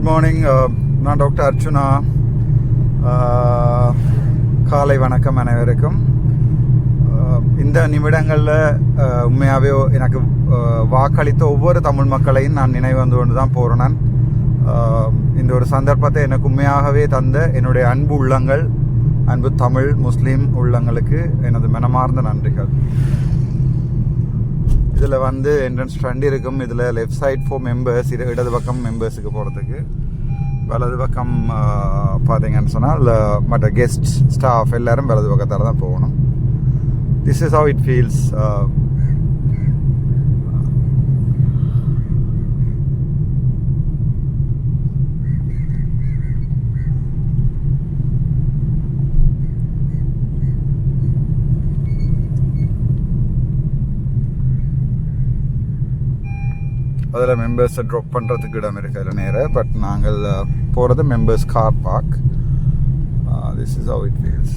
Good morning uh, நான் doctor Archuna uh, காலை வணக்கம் அனைவருக்கும். Uh, இந்த நிமிடங்களில் உண்மையாகவே எனக்கு வாக்களித்த ஒவ்வொரு தமிழ் மக்களையும் நான் நினைவு வந்து கொண்டு தான் போகிறேன் நான் இந்த ஒரு சந்தர்ப்பத்தை எனக்கு உண்மையாகவே தந்த என்னுடைய அன்பு உள்ளங்கள் அன்பு தமிழ் முஸ்லீம் உள்ளங்களுக்கு எனது மனமார்ந்த நன்றிகள். இதில் வந்து என்ட்ரன்ஸ் ஃப்ரண்ட் இருக்கும். இதில் லெஃப்ட் சைட் ஃபோர் மெம்பர்ஸ் இது இடது பக்கம் மெம்பர்ஸுக்கு போகிறதுக்கு வலது பக்கம் பார்த்தீங்கன்னு சொன்னால் மற்ற கெஸ்ட் ஸ்டாஃப் எல்லாரும் வலது பக்கத்தால் தான் போகணும். This is how it feels அதில் மெம்பர்ஸை ட்ராப் பண்ணுறதுக்கு இடம் இருக்கிற நேரம் பட் நாங்கள் போகிறது members car park this is how it feels